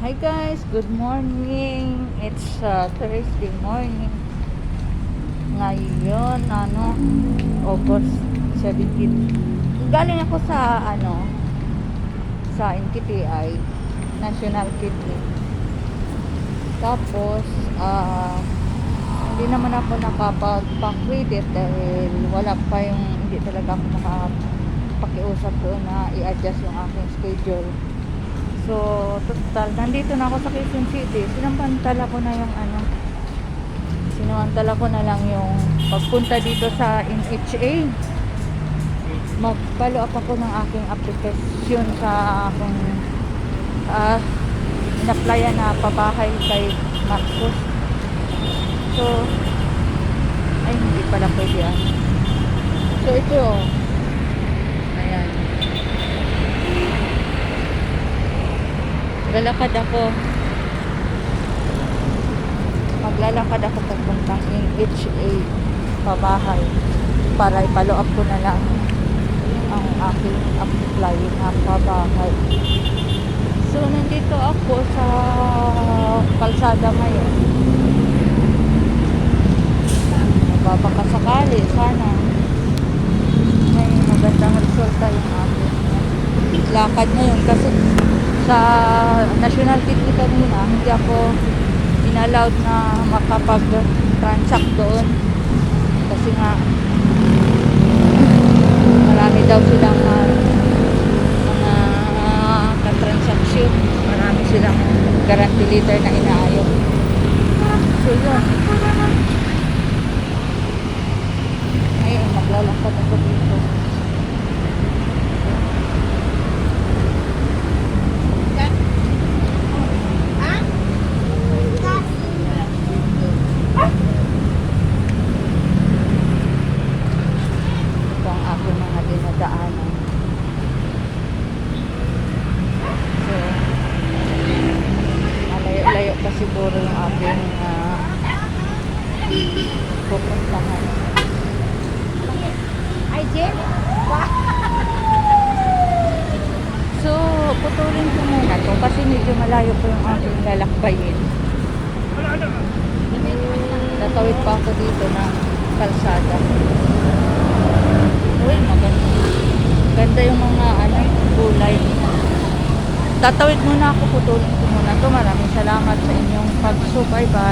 Hi guys, good morning. It's uh, Thursday morning. Ngayon, ano, August 17. Galing ako sa, ano, sa NKTI, National Kidney. Tapos, ah, hindi naman ako nakapag-credit dahil wala pa yung, hindi talaga ako nakapakiusap doon na i-adjust yung aking schedule. So, total, nandito na ako sa Quezon City. Sinampantala ko na yung ano, sinamantala ko na lang yung pagpunta dito sa NHA. Mag-follow up ako ng aking application sa aking uh, in-applyan na pabahay kay Marcos. So, ay hindi pala pwede ah. So, ito oh. Ayan. Lalakad ako. Maglalakad ako pagpuntang NHA pabahay para ipalo ko na lang ang aking apply na pabahay. So, nandito ako sa kalsada ngayon. Mababaka sakali, sana may magandang resulta yung aking lakad ngayon kasi sa National Kidney kanina hindi ako inallowed na makapag-transact doon. Kasi nga marami daw silang uh, mga ka-transaction. Marami silang guarantee letter na inaayok so yun ngayon maglalakad ako dito ito ang aking mga dinadaanan so pa siguro yung aking uh, pupuntahan. Ay, Jen? so putulin ko muna to kasi medyo malayo po yung aking lalakbayin. Tatawid pa ako dito ng kalsada uy maganda ganda yung mga ano gulay tatawid muna ako putulin ko muna to. Maraming salamat sa inyong pagsubaybay